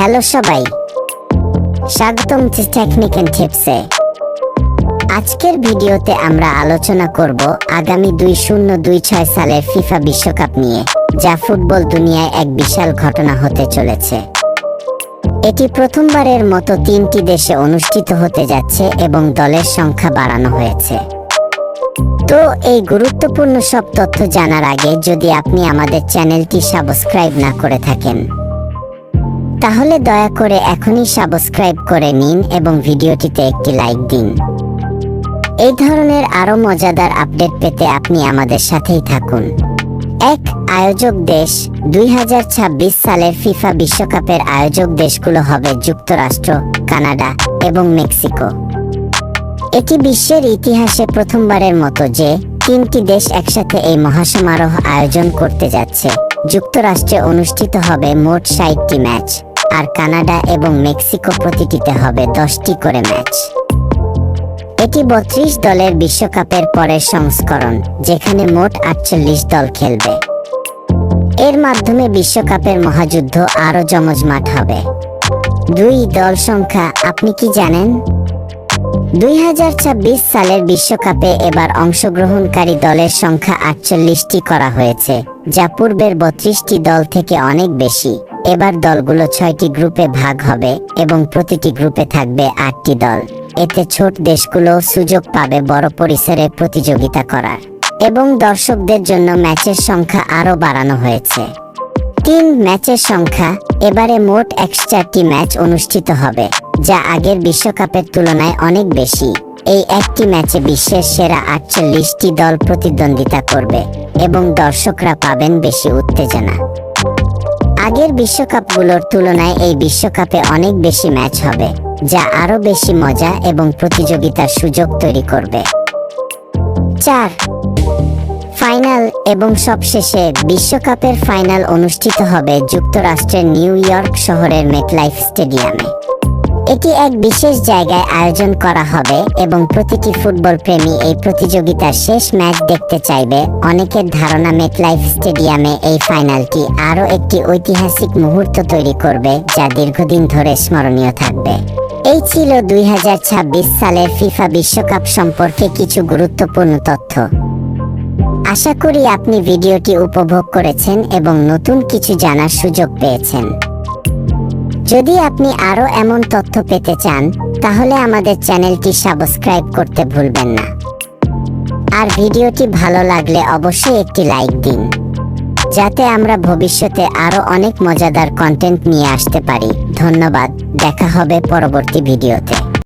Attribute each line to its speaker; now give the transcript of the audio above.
Speaker 1: Hello সবাই। স্বাগতম technique and টিপসে আজকের ভিডিওতে আমরা আলোচনা করব আগামী দুই শূন্য দুই ছয় সালের ফিফা বিশ্বকাপ নিয়ে, যা ফুটবল দুনিয়ায় এক বিশাল ঘটনা হতে চলেছে। এটি প্রথমবারের মতো তিনটি দেশে অনুষ্ঠিত হতে যাচ্ছে এবং দলের সংখ্যা বাড়ানো হয়েছে। তো এই গুরুত্বপূর্ণ সব তথ্য জানার আগে যদি আপনি আমাদের চ্যানেলটি সাবস্ক্রাইব না করে থাকেন তাহলে দয়া করে এখনই সাবস্ক্রাইব করে নিন এবং ভিডিওটিতে একটি লাইক দিন। এই ধরনের আরও মজাদার আপডেট পেতে আপনি আমাদের সাথেই থাকুন। এক আয়োজক দেশ, দুই সালের ফিফা বিশ্বকাপের আয়োজক দেশগুলো হবে যুক্তরাষ্ট্র, কানাডা এবং মেক্সিকো। এটি বিশ্বের ইতিহাসে প্রথমবারের মতো যে তিনটি দেশ একসাথে এই মহাসমারোহ আয়োজন করতে যাচ্ছে। যুক্তরাষ্ট্রে অনুষ্ঠিত হবে মোট ষাটটি ম্যাচ। আর কানাডা এবং মেক্সিকো প্রতিটিতে হবে দশটি করে ম্যাচ। এটি বত্রিশ দলের বিশ্বকাপের পরের সংস্করণ, যেখানে মোট আটচল্লিশ দল খেলবে। এর মাধ্যমে বিশ্বকাপের মহাযুদ্ধ আরও জমজমাট হবে। দুই দল সংখ্যা, আপনি কি জানেন? দুই হাজার ছাব্বিশ সালের বিশ্বকাপে এবার অংশগ্রহণকারী দলের সংখ্যা আটচল্লিশটি করা হয়েছে, যা পূর্বের বত্রিশটি দল থেকে অনেক বেশি। এবার দলগুলো ছয়টি গ্রুপে ভাগ হবে এবং প্রতিটি গ্রুপে থাকবে আটটি দল। এতে ছোট দেশগুলো সুযোগ পাবে বড় পরিসরে প্রতিযোগিতা করার। এবং দর্শকদের জন্য ম্যাচের সংখ্যা আরও বাড়ানো হয়েছে। তিন ম্যাচের সংখ্যা, এবারে মোট একশোটি ম্যাচ অনুষ্ঠিত হবে, যা আগের বিশ্বকাপের তুলনায় অনেক বেশি। এই একটি ম্যাচে বিশ্বের সেরা আটচল্লিশটি দল প্রতিদ্বন্দ্বিতা করবে এবং দর্শকরা পাবেন বেশি উত্তেজনা। আগের বিশ্বকাপগুলোর তুলনায় এই বিশ্বকাপে অনেক বেশি ম্যাচ হবে, যা আরও বেশি মজা এবং প্রতিযোগিতার সুযোগ তৈরি করবে। চার, ফাইনাল এবং সবশেষে বিশ্বকাপের ফাইনাল অনুষ্ঠিত হবে যুক্তরাষ্ট্রের নিউ ইয়র্ক শহরের মেটলাইফ স্টেডিয়ামে। এটি এক বিশেষ জায়গায় আয়োজন করা হবে এবং প্রতিটি ফুটবল প্রেমী এই প্রতিযোগিতার শেষ ম্যাচ দেখতে চাইবে। অনেকের ধারণা মেটলাইফ স্টেডিয়ামে এই ফাইনালটি আরও একটি ঐতিহাসিক মুহূর্ত তৈরি করবে, যা দীর্ঘদিন ধরে স্মরণীয় থাকবে। এই ছিল দুই হাজার ছাব্বিশ সালের ফিফা বিশ্বকাপ সম্পর্কে কিছু গুরুত্বপূর্ণ তথ্য। আশা করি আপনি ভিডিওটি উপভোগ করেছেন এবং নতুন কিছু জানার সুযোগ পেয়েছেন। যদি আপনি আরও এমন তথ্য পেতে চান, তাহলে আমাদের চ্যানেলটি সাবস্ক্রাইব করতে ভুলবেন না। আর ভিডিওটি ভালো লাগলে অবশ্যই একটি লাইক দিন, যাতে আমরা ভবিষ্যতে আরও অনেক মজাদার কন্টেন্ট নিয়ে আসতে পারি। ধন্যবাদ, দেখা হবে পরবর্তী ভিডিওতে।